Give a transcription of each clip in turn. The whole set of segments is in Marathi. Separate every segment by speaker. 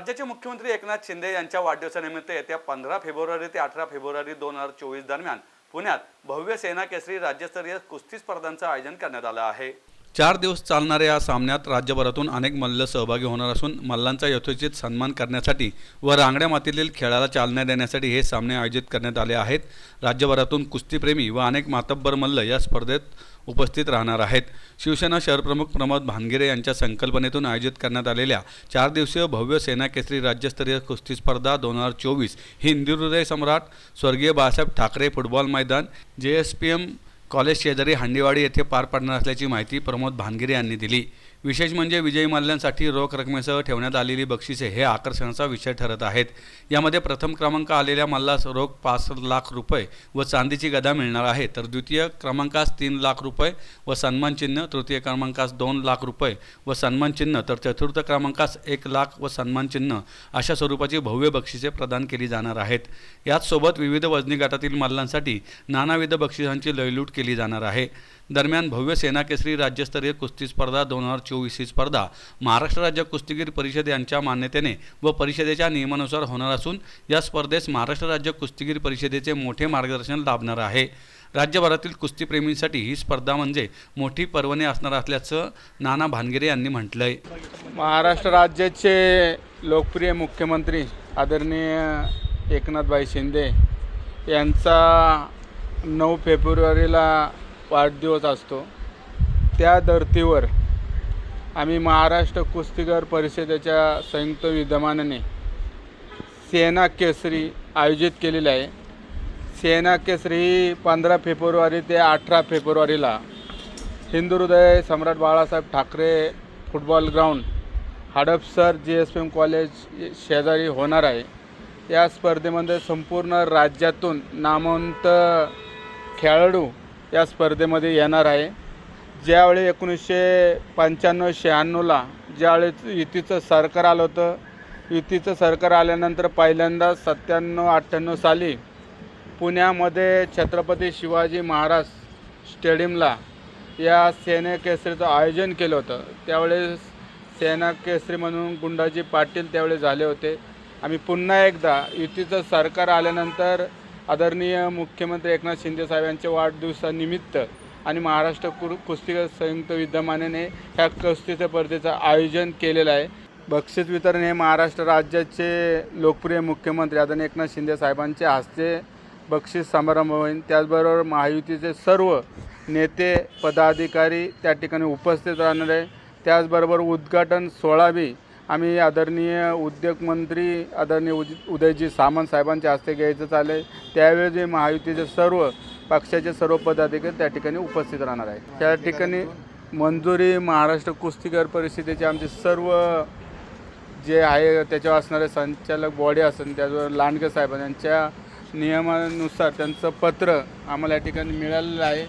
Speaker 1: राज्याचे मुख्यमंत्री एकनाथ शिंदे यांच्या वाढदिवसानिमित्त येत्या पंधरा फेब्रुवारी ते अठरा फेब्रुवारी दोन हजार चोवीस दरम्यान पुण्यात भव्य सेना केसरी राज्यस्तरीय कुस्ती स्पर्धांचं आयोजन करण्यात आलं आहे. चार दिवस चालणाऱ्या या सामन्यात राज्यभरातून अनेक मल्ल सहभागी होणार असून मल्लांचा यथोचित सन्मान करण्यासाठी व रांगड्या मातीतील खेळाला चालना देण्यासाठी हे सामने आयोजित करण्यात आले आहेत. राज्यभरातून कुस्तीप्रेमी व अनेक मातब्बर मल्ल या स्पर्धेत उपस्थित राहणार आहेत. शिवसेना शहरप्रमुख प्रमोद भानगिरे यांच्या संकल्पनेतून आयोजित करण्यात आलेल्या चार दिवसीय भव्य सेना केसरी राज्यस्तरीय कुस्ती स्पर्धा दोन हजार चोवीस ही हिंदुहृदय सम्राट स्वर्गीय बाळासाहेब ठाकरे फुटबॉल मैदान जे एस पी एम कॉलेज शेजारी हांडीवाडी येथे पार पडणार असल्याची माहिती प्रमोद भानगिरे यांनी दिली. विशेष म्हणजे विजयी मल्ल्यांसाठी रोख रकमेसह ठेवण्यात आलेली बक्षिसे हे आकर्षणाचा विषय ठरत आहेत. यामध्ये प्रथम क्रमांक आलेल्या मल्लास रोख पाच लाख रुपये व चांदीची गदा मिळणार आहे. तर द्वितीय क्रमांकास तीन लाख रुपये व सन्मान चिन्ह तृतीय क्रमांकास दोन लाख रुपये व सन्मान चिन्ह तर चतुर्थ क्रमांकास एक लाख व सन्मान चिन्ह अशा स्वरूपाची भव्य बक्षिसे प्रदान केली जाणार आहेत. याचसोबत विविध वजनी गटातील मल्लांसाठी नानाविध बक्षिसांची लयलूट केली जाणार आहे. दरम्यान भव्य सेना केसरी राज्यस्तरीय कुस्ती स्पर्धा दोन हजार चोवीस ही स्पर्धा महाराष्ट्र राज्य कुस्तीगीर परिषद यांच्या मान्यतेने व परिषदेच्या नियमानुसार होणार असून या स्पर्धेस महाराष्ट्र राज्य कुस्तीगीर परिषदेचे मोठे मार्गदर्शन लाभणार आहे. राज्यभरातील कुस्तीप्रेमींसाठी ही स्पर्धा म्हणजे मोठी पर्वणी असणार असल्याचं नाना भानगिरे यांनी म्हटलं आहे
Speaker 2: महाराष्ट्र राज्याचे लोकप्रिय मुख्यमंत्री आदरणीय एकनाथभाई शिंदे यांचा नऊ फेब्रुवारीला वाढदिवस असतो. त्या धर्तीवर आम्ही महाराष्ट्र कुस्तीगर परिषदेच्या संयुक्त विद्यमानाने सेना केसरी आयोजित केलेली आहे. सेना केसरी ही पंधरा फेब्रुवारी ते अठरा फेब्रुवारीला Hindu Hriday Samrat Balasaheb Thackeray football ground Hadapsar G S P M college शेजारी होणार आहे. या स्पर्धेमध्ये संपूर्ण राज्यातून नामवंत खेळाडू या स्पर्धेमध्ये येणार आहे. ज्यावेळी एकोणीसशे पंच्याण्णव शहाण्णवला ज्यावेळी युतीचं सरकार आलं होतं युतीचं सरकार आल्यानंतर पहिल्यांदा सत्त्याण्णव अठ्ठ्याण्णव साली पुण्यामध्ये छत्रपती शिवाजी महाराज स्टेडियमला या सेना केसरीचं आयोजन केलं होतं. त्यावेळेस सेना केसरी म्हणून गुंडाजी पाटील त्यावेळी झाले होते. आम्ही पुन्हा एकदा युतीचं सरकार आल्यानंतर आदरणीय मुख्यमंत्री एकनाथ शिंदे साहेब यांच्या वाढदिवसानिमित्त आणि महाराष्ट्र कुर कुस्ती संयुक्त विद्यमानेने ह्या कुस्ती स्पर्धेचं आयोजन केलेलं आहे. बक्षीस वितरण हे महाराष्ट्र राज्याचे लोकप्रिय मुख्यमंत्री आदरणीय एकनाथ शिंदे साहेबांच्या हस्ते बक्षीस समारंभ होईल. त्याचबरोबर महायुतीचे सर्व नेते पदाधिकारी त्या ठिकाणी उपस्थित राहणार आहे. त्याचबरोबर उद्घाटन सोळावी आम्ही आदरणीय उद्योगमंत्री आदरणीय उद उदयजी सामंत साहेबांच्या हस्ते घ्यायचं चाललं आहे त्यावेळी जे महायुतीचे सर्व पक्षाचे सर्व पदाधिकारी त्या ठिकाणी उपस्थित राहणार आहे त्या ठिकाणी मंजुरी महाराष्ट्र कुस्तीगर परिषदेचे आमचे सर्व जे आहे त्याच्यावर असणारे संचालक बॉडी असेल त्याचबरोबर लांडगे साहेब यांच्या नियमानुसार त्यांचं पत्र आम्हाला या ठिकाणी मिळालेलं आहे.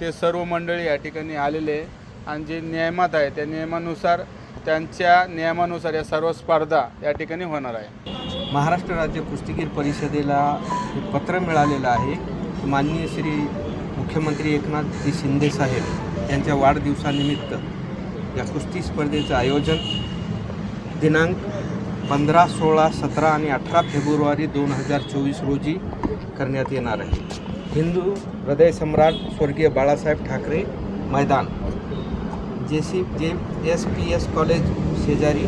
Speaker 2: ते सर्व मंडळी या ठिकाणी आलेले आहे. आणि जे नियमात आहे त्या नियमानुसार त्यांच्या नियमानुसार या सर्व स्पर्धा या ठिकाणी होणार आहे.
Speaker 3: महाराष्ट्र राज्य कुस्तीगीर परिषदेला पत्र मिळालेलं आहे. माननीय श्री मुख्यमंत्री एकनाथजी शिंदे साहेब यांच्या वाढदिवसानिमित्त या कुस्ती स्पर्धेचं आयोजन दिनांक पंधरा सोळा सतरा आणि अठरा फेब्रुवारी दोन हजार चोवीस रोजी करण्यात येणार आहे. हिंदू हृदय सम्राट स्वर्गीय बाळासाहेब ठाकरे मैदान. जे सी जे एस पी एस कॉलेज शेजारी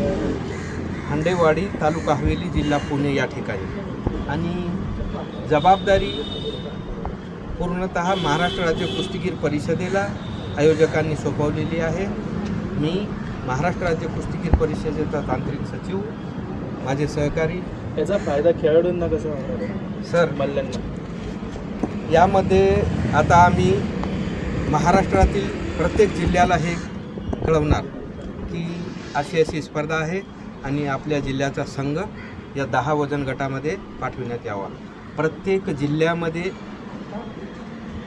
Speaker 3: हांडेवाडी तालुका हवेली जिल्हा पुणे या ठिकाणी. आणि जबाबदारी पूर्णत महाराष्ट्र राज्य कुस्तीगीर परिषदेला आयोजकांनी सोपवलेली आहे. मी महाराष्ट्र राज्य कुस्तीगीर परिषदेचा तांत्रिक सचिव माझे सहकारी.
Speaker 4: याचा फायदा खेळाडूंना कसा होणार
Speaker 3: सर
Speaker 4: मल्ल्यांना.
Speaker 3: यामध्ये आता आम्ही महाराष्ट्रातील प्रत्येक जिल्ह्याला हे कळवणार की अशी अशी स्पर्धा आहे आणि आपल्या जिल्ह्याचा संघ या दहा वजन गटामध्ये पाठविण्यात यावा. प्रत्येक जिल्ह्यामध्ये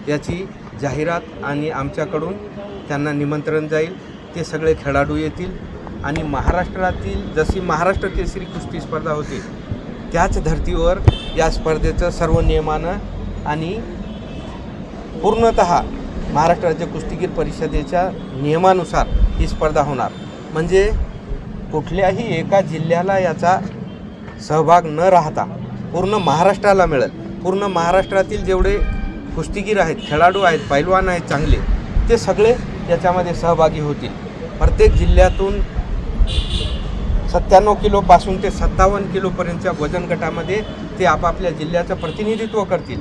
Speaker 3: याची जाहिरात आणि आमच्याकडून त्यांना निमंत्रण जाईल. ते सगळे खेळाडू येतील आणि महाराष्ट्रातील जशी महाराष्ट्र केसरी कुस्ती स्पर्धा होती त्याच धर्तीवर या स्पर्धेचं सर्व नियमानं आणि पूर्णत महाराष्ट्र राज्य कुस्तीगीर परिषदेच्या नियमानुसार ही स्पर्धा होणार. म्हणजे कुठल्याही एका जिल्ह्याला याचा सहभाग न राहता पूर्ण महाराष्ट्राला मिळेल. पूर्ण महाराष्ट्रातील जेवढे कुस्तीगीर आहेत खेळाडू आहेत पैलवान आहेत चांगले ते सगळे याच्यामध्ये सहभागी होतील. प्रत्येक जिल्ह्यातून सत्त्याण्णव किलोपासून ते सत्तावन्न किलोपर्यंतच्या वजन गटामध्ये ते आपापल्या जिल्ह्याचं प्रतिनिधित्व करतील.